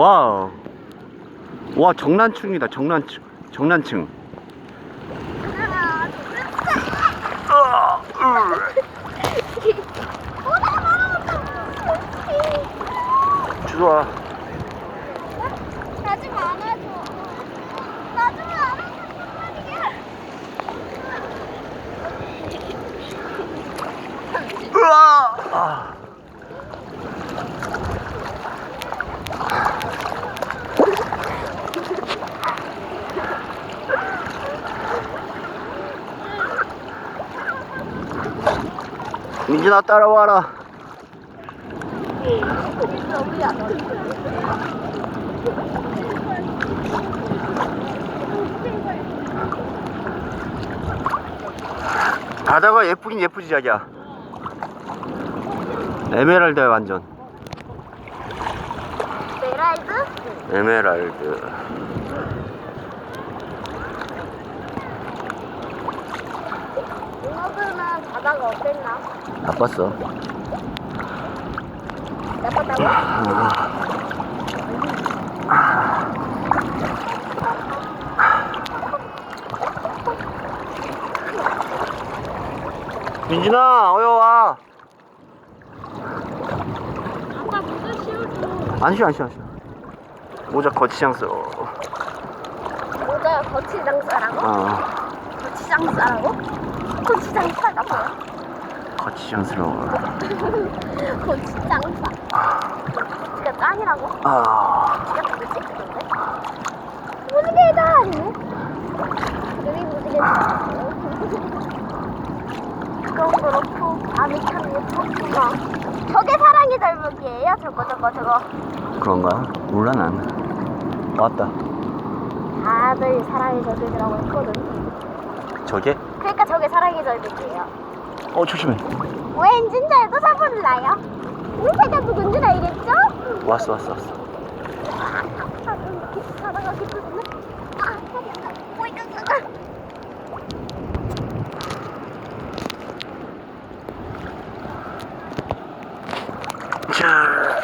와우. 와, 정난층이다, 정난층. 정난층. 으아! 아. 민준아 따라와라. 바다가 예쁘긴 예쁘지 자기야. 에메랄드야 완전. 메랄드? 에메랄드. 바다가 어땠나? 나빴어. 나빴다고? 민준아, 어여 와. 아빠 모자 씌워줘. 안 쉬어, 안 쉬어, 안 쉬어. 모자 거치장 써. 모자 거치장 싸라고? 어, 거치장 싸라고? 거치장 싸가 뭐야? 거치장스러워. 거치장 싸. 거치가 짱이라고? 아, 뭐지? 그건데? 무지개다! 아니네? 여기 무지개다. 그건 그렇고, 밤이 참 예쁘구나. 저게 사랑의 절벽이에요? 저거, 저거, 저거. 그런가? 몰라 난. 왔다. 다들 사랑의 절벽이라고 했거든. 저게? 그러니까 저게 사랑의 절벽이에요. 어 조심해. 왠진 줄 알고 사고를 나요. 인체가 누군지 알겠죠? 왔어 왔어 왔어. 아, 음, 계속 가다가 그쪽으로. 아, 아, 어이구, 아, 아. 자